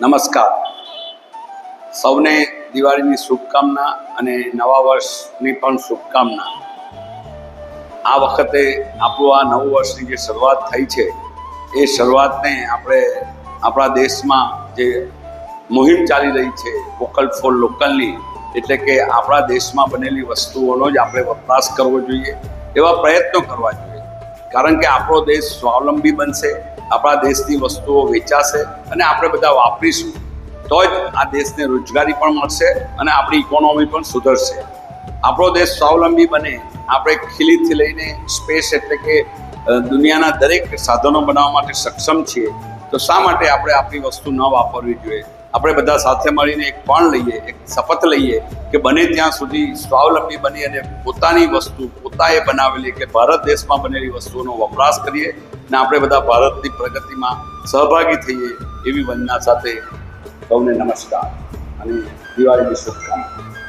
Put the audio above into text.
નમસ્કાર. સૌને દિવાળીની શુભકામના અને નવા વર્ષની પણ શુભકામના. આ વખતે આપણું આ નવું વર્ષની જે શરૂઆત થઈ છે, એ શરૂઆતને આપણે આપણા દેશમાં જે મુહિમ ચાલી રહી છે, વોકલ ફોર લોકલની, એટલે કે આપણા દેશમાં બનેલી વસ્તુઓનો જ આપણે વપરાશ કરવો જોઈએ, એવા પ્રયત્નો કરવા જોઈએ. કારણ કે આપણો દેશ સ્વાવલંબી બનશે, આપણા દેશની વસ્તુઓ વેચાશે અને આપણે બધા વાપરીશું. તો જ આ દેશને રોજગારી પણ મળશે અને આપણી ઇકોનોમી પણ સુધરશે. આપણો દેશ સ્વાવલંબી બને, આપણે ખીલીથી લઈને સ્પેસ એટલે કે દુનિયાના દરેક સાધનો બનાવવા માટે સક્ષમ છીએ, તો શા માટે આપણે આપણી વસ્તુ ન વાપરવી જોઈએ? આપણે બધા સાથે મળીને એક પણ લઈએ, એક શપથ લઈએ કે બને ત્યાં સુધી સ્વાવલંબી બની અને પોતાની વસ્તુ પોતાએ બનાવેલી કે ભારત દેશમાં બનેલી વસ્તુઓનો વપરાશ કરીએ અને આપણે બધા ભારતની પ્રગતિમાં સહભાગી થઈએ એવી વંદના સાથે સૌને નમસ્કાર અને દિવાળીની શુભકામના.